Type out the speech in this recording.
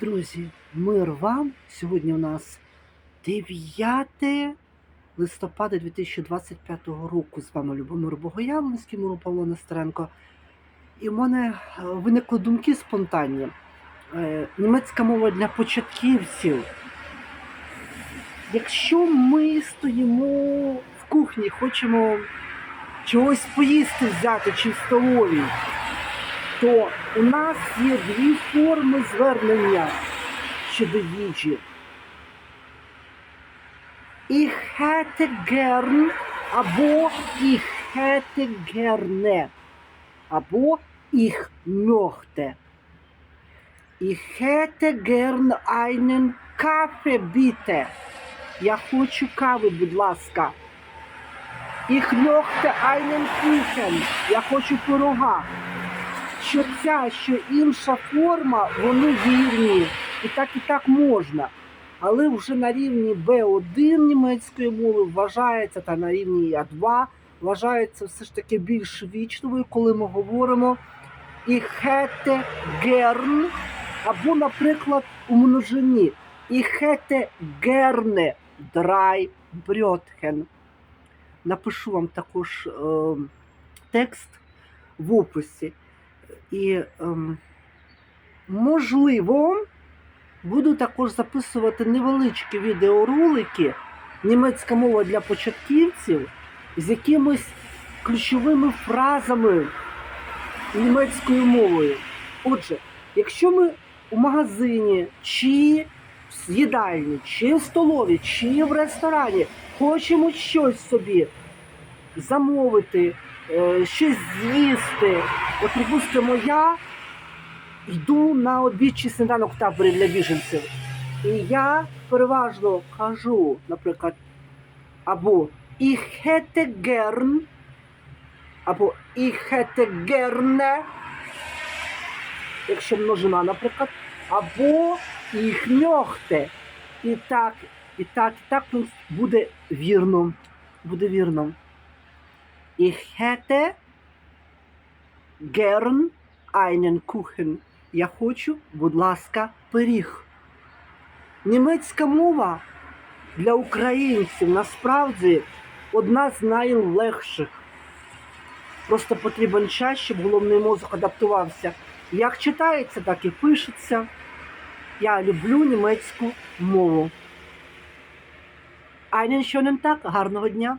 Друзі, мир вам. Сьогодні у нас 9 листопада 2025 року. З вами Любомир Богоявленський, Миру Павло Нестеренко. І в мене е, виникли думки спонтанні. Е, Німецька мова для початківців. Якщо ми стоїмо в кухні, хочемо чогось поїсти взяти чи в столовій, то у нас є дві форми звернення щодо їжі. Ich hätte gern або ich hätte gerne або ich möchte. Ich hätte gern einen Kaffee, bitte. Я хочу кави, будь ласка. Ich möchte einen Kuchen. Я хочу пирога що ця, що інша форма, вони вірні. І так і так можна. Але вже на рівні B1 німецької мови вважається, та на рівні А2 вважається все ж таки більш вічливою, коли ми говоримо «Ich hätte gern» або, наприклад, у множині «Ich hätte gerne drei Brötchen». Напишу вам також е, текст в описі. І ем, можливо, буду також записувати невеличкі відеоролики німецька мова для початківців з якимись ключовими фразами німецькою мовою. Отже, якщо ми у магазині, чи в їдальні, чи в столові, чи в ресторані хочемо щось собі замовити, е, щось з'їсти. От, припустимо, я йду на обід чи сніданок в таборі для біженців. І я переважно кажу, наприклад, або «Ich hätte gern», або «Ich hätte gerne», якщо множина, наприклад, або «Ich möchte». І так, і так, і так буде вірно. Буде вірно. Hätte gern einen Kuchen. Я хочу, будь ласка, пиріг. Німецька мова для українців насправді одна з найлегших. Просто потрібен час, щоб головний мозок адаптувався. Як читається, так і пишеться. Я люблю німецьку мову. Einen schönen Tag, гарного дня!